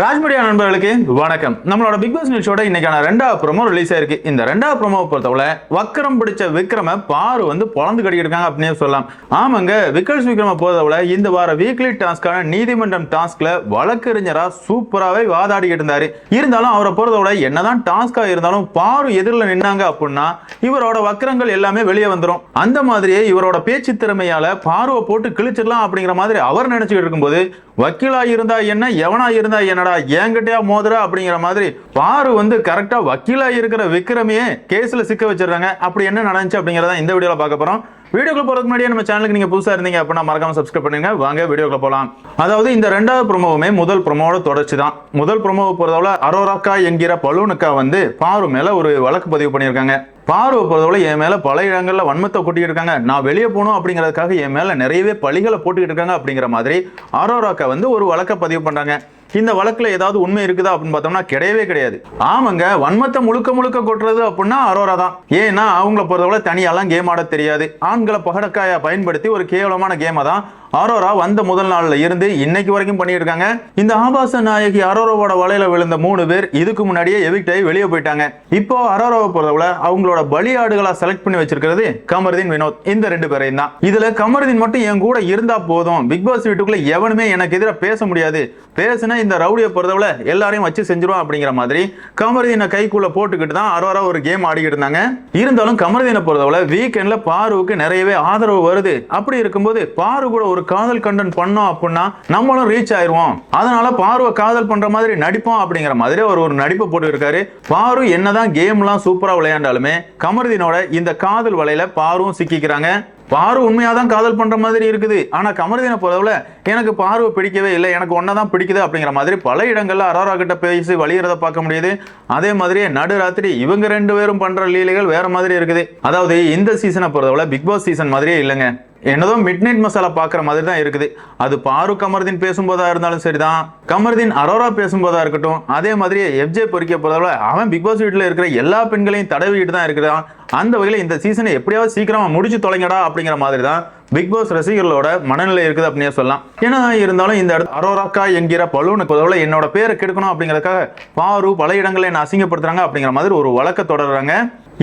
ராஜ்மீடியா நண்பர்களுக்கு வணக்கம். நம்மளோட பிக் பாஸ் நியூஸோட இன்னைக்கான ரெண்டாவது ப்ரோமோ ரிலீஸ் ஆயிருக்கு இந்த ரெண்டாவது ப்ரோமோவை பொறுத்தவரை வக்கரம் பிடிச்ச விக்ரம பாரு வந்து பொழந்து கட்டிக்கிட்டு இருக்காங்க அப்படின்னு சொல்லலாம். ஆமாங்க விக்கல்ஸ் விக்ரம பொறுத்தவரை இந்த வார வீக்லி டாஸ்க்கான நீதிமன்றம் டாஸ்க்ல வழக்கறிஞரா சூப்பராகவே வாதாடிக்கிட்டு இருந்தாரு. இருந்தாலும் அவரை பொறுத்தவரை என்னதான் டாஸ்கா இருந்தாலும் பாரு எதிரில் நின்னாங்க அப்படின்னா இவரோட வக்கரங்கள் எல்லாமே வெளியே வந்துடும் அந்த மாதிரியே இவரோட பேச்சு திறமையால பார்வை போட்டு கிழிச்சிடலாம் அப்படிங்கிற மாதிரி அவர் நினைச்சுக்கிட்டு இருக்கும்போது வக்கீலா இருந்தா என்ன எவனா இருந்தா என்னடா என்கிட்டயா மோதுற அப்படிங்கிற மாதிரி பாரு வந்து கரெக்டா வக்கீலா இருக்கிற விக்ரமையே கேஸ்ல சிக்க வச்சிடுறாங்க. அப்படி என்ன நடந்துச்சு அப்படிங்கறத இந்த வீடியோல பார்க்க போறோம். வீடியோக்குள்ள போறதுக்கு முன்னாடியே நம்ம சேனலுக்கு நீங்க புதுசா இருந்தீங்க அப்படின்னா மறக்காம சப்ஸ்கிரைப் பண்ணுங்க. வாங்க வீடியோக்குள்ள போலாம். அதாவது இந்த ரெண்டாவது ப்ரொமோவுமே முதல் ப்ரோமோவோட தொடர்ச்சி தான். முதல் ப்ரொமோவை பொறுத்தவரை அரோராக்கா என்கிற பலூனுக்கா வந்து பாரு மேல ஒரு வழக்கு பதிவு பண்ணியிருக்காங்க. பார்வை பொறுத்தவரை என் மேலே பல இடங்களில் வன்மத்தை கொட்டிக்கிட்டு இருக்காங்க. நான் வெளியே போகணும் அப்படிங்கிறதுக்காக என் மேலே நிறையவே பழிகளை போட்டுக்கிட்டு இருக்காங்க அப்படிங்கிற மாதிரி அரோராக்கா வந்து ஒரு வழக்கை பதிவு பண்ணுறாங்க இந்த வழக்கில் ஏதாவது உண்மை இருக்குதா அப்படின்னு பார்த்தோம்னா கிடையவே கிடையாது. ஆமாங்க வன்மத்தை முழுக்க முழுக்க கொட்டுறது அப்படின்னா அரோரா தான். ஏன்னா அவங்கள பொறுத்தவரை தனியாலாம் கேம் ஆட தெரியாது. ஆண்களை பகடக்காயை பயன்படுத்தி ஒரு கேவலமான கேமை தான் அரோரா வந்த முதல் நாள்ல இருந்து இன்னைக்கு வரைக்கும் பண்ணிட்டு இருக்காங்க இந்த ஆபாச நாயகி அரோரோவோட வலையில விழுந்த மூணு பேர் இதுக்கு முன்னாடியே எவிக்ட் ஆகி வெளியே போயிட்டாங்க. இப்போ அரோரோவை பொறுத்தவரை அவங்களோட பலியாடுகளா செலக்ட் பண்ணி வச்சிருக்கிறது கமருதீன் வினோத். இந்த ரெண்டு பேரையும் தான். இதுல கமருதீன் மட்டும் என் கூட இருந்தா போதும். பிக் பாஸ் வீட்டுக்குள்ள எவனுமே எனக்கு எதிராக பேச முடியாது. பேசுனா இந்த ரவுடியை பொறுத்தவரை எல்லாரையும் வச்சு செஞ்சிருவோம் அப்படிங்கிற மாதிரி கமருதீனை கைக்குள்ள போட்டுக்கிட்டு தான் அரோரா ஒரு கேம் ஆடிக்கிட்டு இருந்தாங்க. இருந்தாலும் கமருதீனை பொறுத்தவரை வீக்கெண்ட்ல பாருவுக்கு நிறையவே ஆதரவு வருது. அப்படி இருக்கும்போது பாரு கூட ஒரு காதல் கண்டன் பண்ணோம் அப்படின்னா நம்மளும் ரீச் ஆயிடுவோம் அதனால பார்வை காதல் பண்ற மாதிரி நடிப்போம் அப்படிங்கிற மாதிரி அவர் ஒரு நடிப்பு போட்டு இருக்காரு பாரு என்னதான் கேம்லாம் சூப்பரா விளையாண்டாலுமே கமருதீனோட இந்த காதல் வலையில பாரும் சிக்கிக்கிறாங்க. பாரு உண்மையாக தான் காதல் பண்ற மாதிரி இருக்குது. ஆனா கமர்தீனை பொறுத்தவரை எனக்கு பார்வை பிடிக்கவே இல்லை. எனக்கு ஒன்றை தான் பிடிக்குது அப்படிங்கிற மாதிரி பல இடங்கள்ல அரோரா கிட்ட பேசி வழியிறத பார்க்க முடியுது. அதே மாதிரியே நடுராத்திரி இவங்க ரெண்டு பேரும் பண்ற லீலைகள் வேற மாதிரி இருக்குது. அதாவது இந்த சீசனை பொறுத்தவரை பிக் பாஸ் சீசன் மாதிரியே இல்லைங்க. என்னதோ மிட் நைட் மசாலா பார்க்குற மாதிரி தான் இருக்குது. அது பாரு கமர்தீன் பேசும்போதா இருந்தாலும் சரிதான். கமர்தீன் அரோரா பேசும்போதா இருக்கட்டும். அதே மாதிரி எஃப்ஜே பொறிக்க போகிறதால அவன் பிக் பாஸ் வீட்டில் இருக்கிற எல்லா பெண்களையும் தடவிட்டு தான் இருக்கிறான். அந்த வகையில் இந்த சீசனை எப்படியாவது சீக்கிரமாக முடிச்சு தொலைங்கடா அப்படிங்கிற மாதிரி தான் பிக் பாஸ் ரசிகர்களோட மனநிலை இருக்குது அப்படின்னே சொல்லலாம். ஏன்னா இருந்தாலும் இந்த இடத்து அரோராக்கா என்கிற பலூனுக்கு உதவல என்னோட பேரை கெடுக்கணும் அப்படிங்கிறதுக்காக பாரு பல இடங்களை என்ன அசிங்கப்படுத்துறாங்க அப்படிங்கிற மாதிரி ஒரு வழக்க தொடர்றாங்க.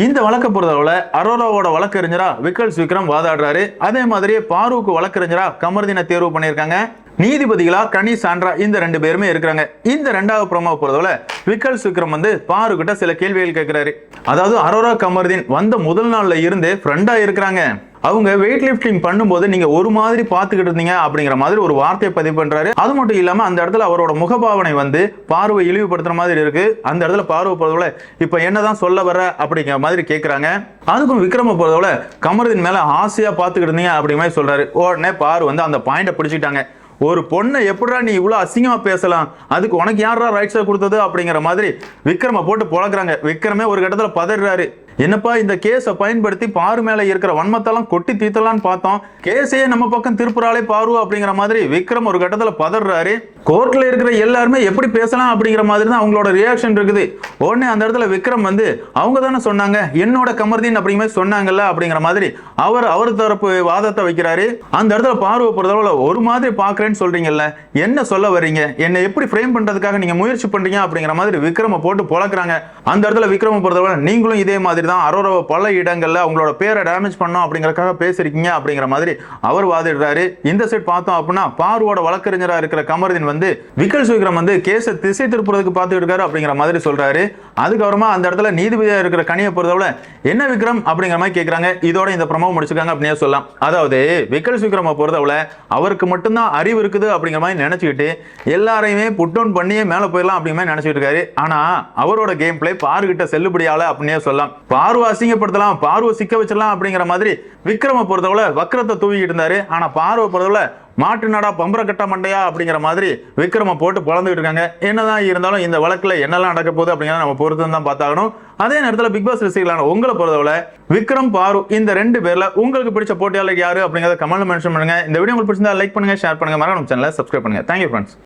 இந்த வழக்கை பொறுத்தளவில் அரோராவோட வழக்கறிஞரா விக்கல்ஸ் விக்ரம் வாதாடுறாரு. அதே மாதிரியே பாருவுக்கு வழக்கறிஞரா கமர்தீனை தேர்வு பண்ணியிருக்காங்க. நீதிபதிகளா கனி சாண்ட்ரா இந்த ரெண்டு பேருமே இருக்கிறாங்க. இந்த ரெண்டாவது ப்ரோமோ பொறுத்தவரை விக்கல்ஸ் விக்ரம் வந்து பாரு கிட்ட சில கேள்விகள் கேட்கிறாரு. அதாவது அரோரா கமர்தீன் வந்த முதல் நாள்ல இருந்து ஃப்ரெண்டா இருக்கிறாங்க. அவங்க வெயிட் லிஃப்டிங் பண்ணும்போது நீங்க ஒரு மாதிரி பார்த்துக்கிட்டு இருந்தீங்க அப்படிங்கிற மாதிரி ஒரு வார்த்தையை பதிவு பண்றாரு. அது மட்டும் இல்லாம அந்த இடத்துல அவரோட முகபாவனை வந்து பார்வை இழிவுபடுத்துற மாதிரி இருக்கு. அந்த இடத்துல பார்வை போறதுல இப்ப என்னதான் சொல்ல வர அப்படிங்கிற மாதிரி கேட்கறாங்க அதுக்கும் விக்ரம பொறுத்தவரை கமரதின் மேல ஆசையா பார்த்துக்கிட்டு இருந்தீங்க அப்படிங்கிற மாதிரி சொல்றாரு. உடனே பாரு வந்து அந்த பாயிண்ட பிடிச்சிட்டாங்க ஒரு பொண்ணை எப்படா நீ இவ்வளோ அசிங்கமாக பேசலாம்? அதுக்கு உனக்கு யாரா ரைட்ஸை கொடுத்தது அப்படிங்கிற மாதிரி விக்ரம போட்டு புழக்கிறாங்க. விக்ரமே ஒரு கட்டத்தில் பதறாரு என்னப்பா இந்த கேஸை பயன்படுத்தி பாரு மேலே இருக்கிற வன்மத்தெல்லாம் கொட்டி தீத்தலான்னு பார்த்தோம். கேஸையே நம்ம பக்கம் திருப்புறாலே பாரு அப்படிங்கிற மாதிரி விக்ரம் ஒரு கட்டத்தில் பதறாரு கோர்ட்டில் இருக்கிற எல்லாருமே எப்படி பேசலாம் அப்படிங்கிற மாதிரி தான் அவங்களோட ரியாக்ஷன் இருக்குது. உடனே அந்த இடத்துல விக்ரம் வந்து அவங்க தானே சொன்னாங்க என்னோட கமர்தீன் அப்படிங்கிற மாதிரி சொன்னாங்கல்ல அப்படிங்கிற மாதிரி அவர் அவர் தரப்பு வாதத்தை வைக்கிறாரு. அந்த இடத்துல பார்வை பொறுத்தளவுல ஒரு மாதிரி பார்க்குறேன்னு சொல்றீங்கல்ல என்ன சொல்ல வர்றீங்க? என்னை எப்படி ஃப்ரேம் பண்ணுறதுக்காக நீங்கள் முயற்சி பண்ணுறீங்க அப்படிங்கிற மாதிரி விக்ரம போட்டு பொழக்கிறாங்க. அந்த இடத்துல விக்ரம பொறுத்தவரை நீங்களும் இதே மாதிரி தான் அரோராவை பல இடங்கள்ல அவங்களோட பேரை டேமேஜ் பண்ணோம் அப்படிங்கறதுக்காக பேசியிருக்கீங்க அப்படிங்கிற மாதிரி அவர் வாதிடுறாரு. இந்த சைட் பார்த்தோம் அப்படின்னா பார்வோட வழக்கறிஞராக இருக்கிற கமருதீன் வந்து விக்கல் சுவிக்ரம் வந்து கேஸை திசை திருப்புறதுக்கு பார்த்துட்டு இருக்காரு அப்படிங்கிற மாதிரி சொல்றாரு. அதுக்கப்புறமா அந்த இடத்துல நீதிபதியா இருக்கிற கனியை பொறுத்தவரை என்ன விக்ரம் அப்படிங்கிற மாதிரி கேட்கறாங்க இதோட இந்த பிரமோ முடிச்சுக்காங்க அப்படின்னே சொல்லலாம். அதாவது விக்கல் விக்ரம பொறுத்தவரை அவருக்கு மட்டும்தான் அறிவு இருக்குது அப்படிங்கிற மாதிரி நினச்சிக்கிட்டு எல்லாரையுமே புட் டவுன் பண்ணியே மேல போயிடலாம் அப்படிங்கிற மாதிரி நினச்சிட்டு இருக்காரு. ஆனா அவரோட கேம் பிளே பாருகிட்ட செல்லுபடியால அப்படின்னே சொல்லலாம். பார்வை அசிங்கப்படுத்தலாம் பார்வை சிக்க வச்சிடலாம் அப்படிங்கிற மாதிரி விக்ரம பொறுத்தவரை வக்கரத்தை தூவிக்கிட்டு இருந்தாரு. ஆனா பார்வை பொறுத்தவரை மாட்டு நாடா பம்பரக்கட்ட மண்டையா அப்படிங்கிற மாதிரி விக்ரம போட்டு பிளந்துகிட்டு இருக்காங்க. என்னதான் இருந்தாலும் இந்த வழக்கில் என்னெல்லாம் நடக்க போகுது அப்படிங்கிறத நம்ம பொறுத்து தான் பார்த்தாகணும். அதே நேரத்தில் பிக் பாஸ் ரசிகர்களான உங்களை பொறுத்தவரை விக்ரம் பாரு இந்த ரெண்டு பேரில் உங்களுக்கு பிடிச்ச போட்டியாளர் யாரு அப்படிங்கிறத கமெண்ட் மென்ஷன் பண்ணுங்க. இந்த வீடியோ உங்களுக்கு பிடிச்சிருந்தா லைக் பண்ணுங்க ஷேர் பண்ணுங்க. மறக்காம சேனலை சப்ஸ்கிரைப் பண்ணுங்க. Thank you friends